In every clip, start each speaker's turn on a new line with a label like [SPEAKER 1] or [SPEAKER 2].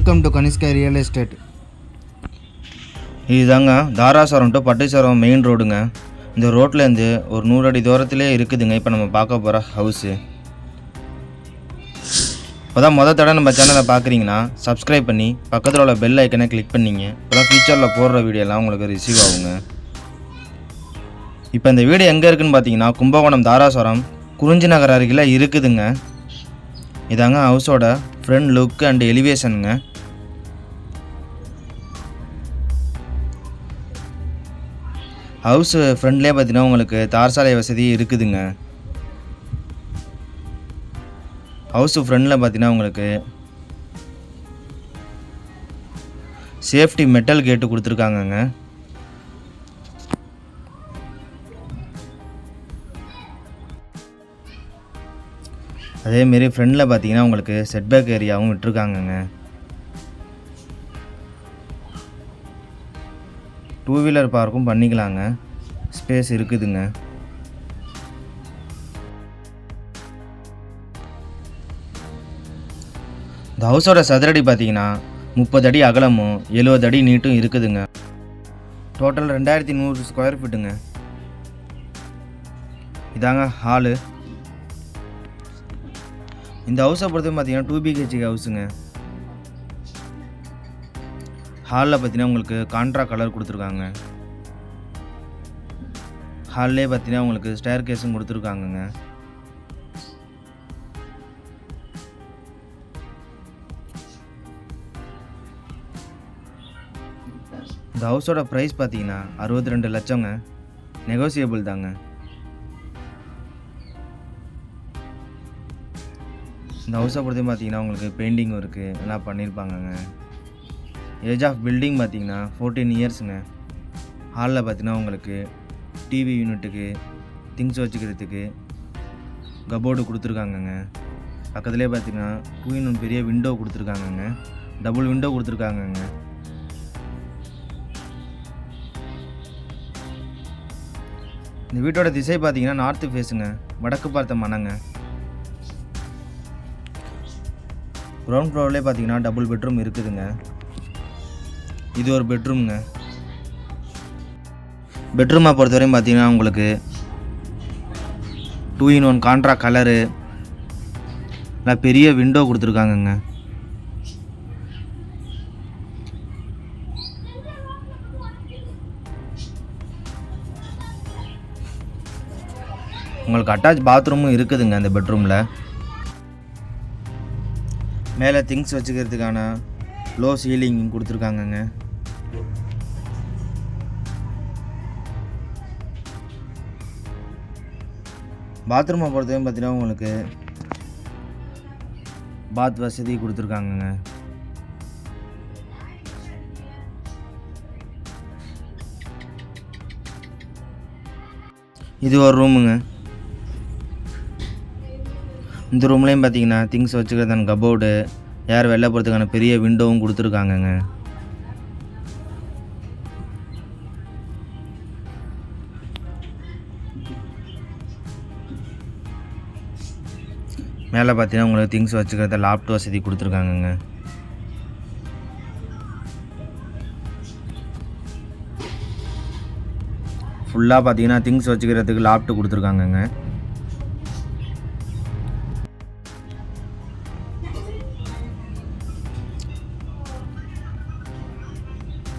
[SPEAKER 1] Welcome to Kanishka real estate
[SPEAKER 2] இதுதாங்க Darasuram to பட்டேஸ்வரம் main ரோடுங்க இந்த ரோட்லேருந்து ஒரு நூறு அடி தூரத்திலே இருக்குதுங்க இப்போ நம்ம பார்க்க போகிற ஹவுஸு இப்போ தான் மொதல் தடவை நம்ம சேனலை பார்க்குறீங்கன்னா சப்ஸ்கிரைப் பண்ணி பக்கத்தில் உள்ள பெல் ஐக்கனை கிளிக் பண்ணிங்க. இப்போ தான் ஃபியூச்சரில் போடுற வீடியோலாம் உங்களுக்கு ரிசீவ் ஆகுங்க. இப்போ இந்த வீடு எங்கே இருக்குன்னு பார்த்தீங்கன்னா கும்பகோணம் தாராசுரம் குறிஞ்சி நகர் அருகில் இருக்குதுங்க. இதாங்க ஹவுஸோட ஃப்ரண்ட் லுக் அண்ட் எலிவேஷனுங்க ஹவுஸ் ஃப்ரண்ட்லேயே பார்த்தீங்கன்னா உங்களுக்கு தார் சாலை வசதி இருக்குதுங்க. ஹவுஸ் ஃப்ரண்டில் பார்த்தீங்கன்னா உங்களுக்கு சேஃப்டி மெட்டல் கேட்டு கொடுத்துருக்காங்கங்க. அதேமாரி ஃப்ரெண்டில் பார்த்தீங்கன்னா உங்களுக்கு செட்பேக் ஏரியாவும் விட்டுருக்காங்கங்க. டூ வீலர் பார்க்கும் பண்ணிக்கலாங்க ஸ்பேஸ் இருக்குதுங்க. இந்த ஹவுஸோட சதுரடி பார்த்தீங்கன்னா முப்பது அடி அகலமும் எழுபது அடி நீட்டும் இருக்குதுங்க. டோட்டல் ரெண்டாயிரத்தி நூறு ஸ்கொயர் ஃபீட்டுங்க இதாங்க ஹாலு இந்த ஹவுஸை பொறுத்தவரை பார்த்தீங்கன்னா டூ பிஹெச்கே ஹவுஸுங்க ஹாலில் பார்த்தீங்கன்னா உங்களுக்கு கான்ட்ரா கலர் கொடுத்துருக்காங்க. ஹால்லே பார்த்தீங்கன்னா உங்களுக்கு ஸ்டேர் கேஸும் கொடுத்துருக்காங்கங்க. இந்த ஹவுஸோட ப்ரைஸ் பார்த்தீங்கன்னா அறுபத்தி ரெண்டு லட்சங்க. நெகோசியபிள் தாங்க. இந்த ஹவுஸை பொறுத்தையும் பார்த்தீங்கன்னா உங்களுக்கு பெயிண்டிங்கும் இருக்குது எல்லாம் பண்ணியிருப்பாங்கங்க ஏஜ் ஆஃப் பில்டிங் பார்த்தீங்கன்னா ஃபோர்டீன் இயர்ஸுங்க ஹாலில் பார்த்தீங்கன்னா உங்களுக்கு டிவி யூனிட்டுக்கு திங்ஸ் வச்சுக்கிறதுக்கு கபோர்டு கொடுத்துருக்காங்கங்க. பக்கத்துலேயே பார்த்தீங்கன்னா டூ இன் பெரிய விண்டோ கொடுத்துருக்காங்கங்க. டபுள் விண்டோ கொடுத்துருக்காங்கங்க. இந்த வீட்டோட திசை பார்த்தீங்கன்னா நார்த்து ஃபேஸுங்க வடக்கு பார்த்த மனங்க கிரவுண்ட் ஃப்ளோர்லேயே பார்த்தீங்கன்னா டபுள் பெட்ரூம் இருக்குதுங்க. இது ஒரு பெட்ரூம்ங்க பெட்ரூமை பொறுத்தவரையும் பார்த்தீங்கன்னா உங்களுக்கு two in one contra colour நல்லா பெரிய விண்டோ கொடுத்துருக்காங்கங்க. உங்களுக்கு அட்டாச் பாத்ரூமும் இருக்குதுங்க அந்த பெட்ரூமில் மேலே திங்ஸ் வச்சுக்கிறதுக்கான லோ சீலிங் கொடுத்துருக்காங்கங்க. பாத்ரூமை பொறுத்தவரைக்கும் பார்த்தீங்கன்னா உங்களுக்கு பாத் வசதி கொடுத்துருக்காங்கங்க. இது ஒரு ரூமுங்க. இந்த ரூம்லேயும் பார்த்தீங்கன்னா திங்ஸ் வச்சுக்கிறதான கபோர்டு யார் வெளில போகிறதுக்கான பெரிய விண்டோவும் கொடுத்துருக்காங்கங்க. மேலே பார்த்தீங்கன்னா உங்களுக்கு திங்ஸ் வச்சுக்கிறத லாப்ட் வசதி கொடுத்துருக்காங்கங்க. ஃபுல்லாக பார்த்தீங்கன்னா திங்ஸ் வச்சுக்கிறதுக்கு லாப்ட் கொடுத்துருக்காங்கங்க.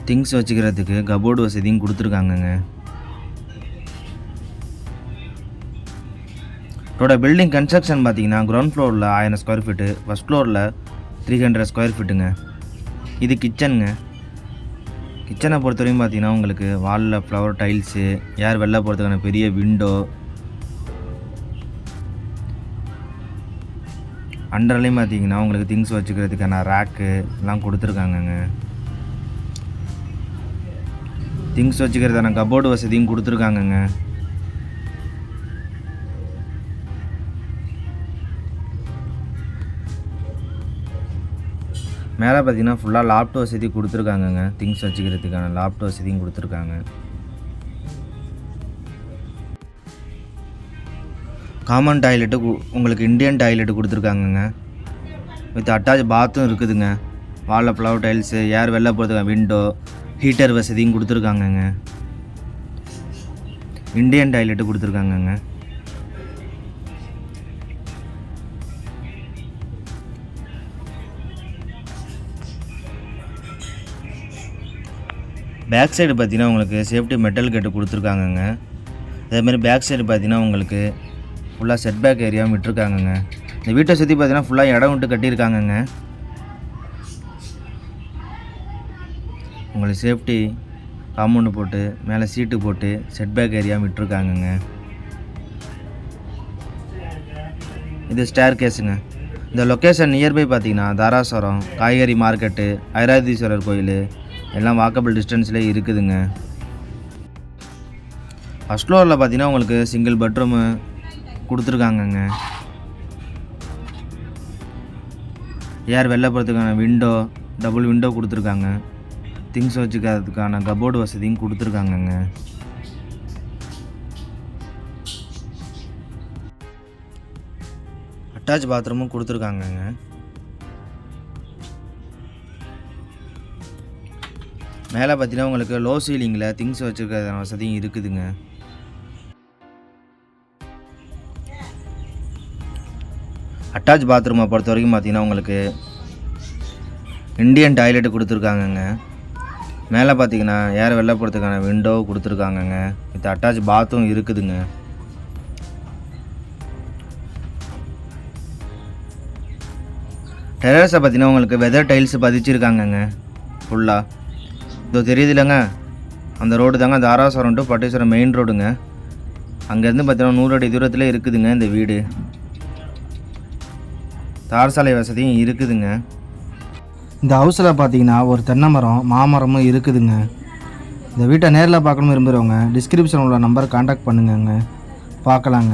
[SPEAKER 2] திங்ஸ் வச்சுக்கிறதுக்கு கபோர்டு வசதியும் கொடுத்துருக்காங்கங்க. இதோட பில்டிங் கன்ஸ்ட்ரக்ஷன் பார்த்தீங்கன்னா கிரவுண்ட் ஃப்ளோரில் ஆயிரம் ஸ்கொயர் ஃபீட்டு ஃபஸ்ட் ஃப்ளோரில் த்ரீ ஹண்ட்ரட் ஸ்கொயர் ஃபீட்டுங்க இது கிச்சனுங்க கிச்சனை பொறுத்தவரையும் பார்த்தீங்கன்னா உங்களுக்கு வாலில் ஃப்ளவர் டைல்ஸு ஏர் வெளில போகிறதுக்கான பெரிய விண்டோ அண்டர்லேயும் பார்த்தீங்கன்னா உங்களுக்கு திங்ஸ் வச்சுக்கிறதுக்கான ரேக்கு எல்லாம் கொடுத்துருக்காங்கங்க. திங்ஸ் வச்சுக்கிறதான கபோர்டு வசதியும் கொடுத்துருக்காங்கங்க. மேலே பார்த்தீங்கன்னா ஃபுல்லாக லாப்ட் வசதி கொடுத்துருக்காங்கங்க. திங்ஸ் வச்சுக்கிறதுக்கான லாப்ட் வசதியும் கொடுத்துருக்காங்க. காமன் டாய்லெட்டு உங்களுக்கு இந்தியன் டாய்லெட்டு கொடுத்துருக்காங்கங்க. வித் அட்டாச் பாத்தும் இருக்குதுங்க. வாலில் ஃப்ளவர் டைல்ஸு ஏர் வெளில போகிறதுக்கு விண்டோ ஹீட்டர் வசதியும் கொடுத்துருக்காங்கங்க. இந்தியன் டாய்லெட்டு கொடுத்துருக்காங்கங்க. பேக் சைடு பார்த்தீங்கன்னா உங்களுக்கு சேஃப்டி மெட்டல் கேட்டு கொடுத்துருக்காங்கங்க. அதேமாதிரி பேக் சைடு பார்த்தீங்கன்னா உங்களுக்கு ஃபுல்லாக செட் பேக் ஏரியாவும் விட்டுருக்காங்கங்க. இந்த வீட்டை சுற்றி பார்த்தீங்கன்னா ஃபுல்லாக இடம் விட்டு கட்டியிருக்காங்கங்க. உங்களுக்கு சேஃப்டி காம்பவுண்டு போட்டு மேலே சீட்டு போட்டு செட் பேக் ஏரியாவும் விட்டுருக்காங்கங்க. இது ஸ்டேர் கேஸுங்க இந்த லொக்கேஷன் நியர்பை பார்த்தீங்கன்னா தாராசுரம் காய்கறி மார்க்கெட்டு ஐராதீஸ்வரர் கோயில் எல்லாம் வாக்கபிள் டிஸ்டன்ஸ்லேயே இருக்குதுங்க. ஃபஸ்ட் ஃப்ளோரில் பார்த்தீங்கன்னா உங்களுக்கு சிங்கிள் பெட்ரூமு கொடுத்துருக்காங்கங்க. ஏர் வெளில போகிறதுக்கான விண்டோ டபுள் விண்டோ கொடுத்துருக்காங்க. திங்ஸ் வச்சுக்கிறதுக்கான கபோர்டு வசதியும் கொடுத்துருக்காங்கங்க. அட்டாச் பாத்ரூமும் கொடுத்துருக்காங்கங்க. மேலே பார்த்தீங்கன்னா உங்களுக்கு லோ சீலிங்கில் திங்ஸ் வச்சுருக்கிறதான வசதியும் இருக்குதுங்க. அட்டாச் பாத்ரூமை பொறுத்த வரைக்கும் பார்த்தீங்கன்னா உங்களுக்கு இண்டியன் டாய்லெட்டு கொடுத்துருக்காங்கங்க. மேலே பார்த்தீங்கன்னா ஏற வெளில போகிறதுக்கான விண்டோ கொடுத்துருக்காங்கங்க. வித் அட்டாச் பாத்தும் இருக்குதுங்க. டெரஸை பார்த்தீங்கன்னா உங்களுக்கு வெதர் டைல்ஸ் பதிச்சிருக்காங்கங்க. ஃபுல்லாக இதோ தெரியுது இல்லைங்க அந்த ரோடு தாங்க தாராசுரம் டு பட்டீஸ்வரம் மெயின் ரோடுங்க அங்கேருந்து பார்த்தீங்கன்னா நூறு அடி தூரத்தில் இருக்குதுங்க இந்த வீடு. தார் சாலை வசதியும் இருக்குதுங்க. இந்த ஹவுஸில் பார்த்தீங்கன்னா ஒரு தென்னை மரம் மாமரமும் இருக்குதுங்க. இந்த வீட்டை நேரில் பார்க்கணும் விரும்புகிறவங்க டிஸ்கிரிப்ஷன் உள்ள நம்பர் காண்டாக்ட் பண்ணுங்கங்க. பார்க்கலாங்க.